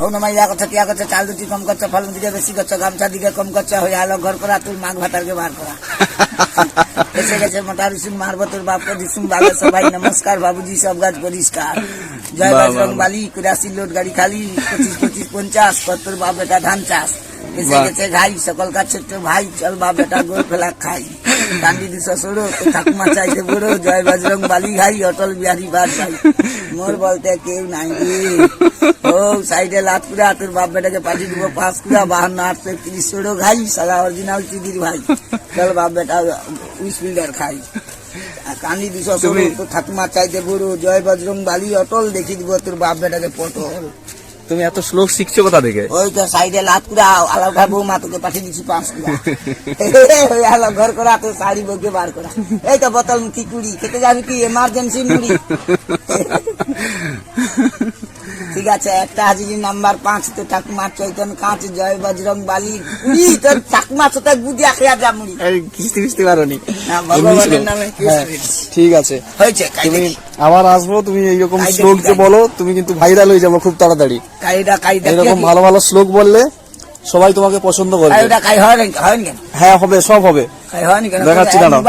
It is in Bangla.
হৌ ইয়া কথা টিয়া কথা চাল দুটি কম করছে ফলন দিকে বেশি করছে গামছা দিকে কম করছে হয়ে আলো ঘর করা তুই মাঘ ভাতারকে বার করা। এসে গেছে মোটা রিসুম মারবো তোর বাপকে দিসুম বাবা সবাই নমস্কার বাবুজি সব গাছ পরিষ্কার। জয় বাহ, বালি কুরাশি লোড গাড়ি খালি পঁচিশ পঁচিশ পঞ্চাশ তোর বাপ বেটা ধান চাষ। এসে গেছে ঘাই সকলকার ছোট্ট ভাই চল বাপ বেটা গোল ফেলা খাই। ষোলো তো ঠাকুমা চাইতে বড় জয় বজরং বালি ঘাই অটল বিহারী বাদ ভাই মোর বলতে কেউ নাই ও সাইডে লাতপুরা তোর বাপ বেটাকে পাঠিয়ে দিব পাঁচকুড়া বাহান্ন আটশো একত্রিশ ষোলো ঘাই সালা অরিজিনাল চিদির ভাই। চল বাপ বেটা উইস ফিল্ডার খাই। কান্দি দুশো ষোলো ঠাকুমা চাইতে বড় জয় বজরং বালি অটল দেখি দিব তোর বাপ বেটাকে পটল। তুমি এত শ্লোক শিখছো কোথা থেকে? ওই তো সাইডে লাতকুড়া আলাউ খাই বউ মা তোকে পাঠিয়ে দিচ্ছি পাঁচ ওই আলো ঘর করা তো শাড়ি বউকে বার করা। এই তো বোতল কি কুড়ি, খেতে যাবি কি? এমার্জেন্সি মুড়ি। ঠিক আছে একটা হাজিরি নাম্বার পাঁচ তো ঠাকুমা চৈতন কাঁচ জয় বজরং বালি। কুড়ি তোর ঠাকুমা সাথে গুদি আখিয়া যা মুড়ি। কিস্তি কিস্তি পারোনি ভগবানের নামে ঠিক আছে। হয়েছে তুমি আবার আসব তুমি এইরকম শ্লোক যে বলো তুমি কিন্তু ভাইরাল হয়ে যাব খুব তাড়াতাড়ি। কাইটা কাই এরকম ভালো ভালো শ্লোক বললে সবাই তোমাকে পছন্দ করবে। হয় হয় না হ্যাঁ হবে সব হবে। দেখাচ্ছি দাঁড়াও।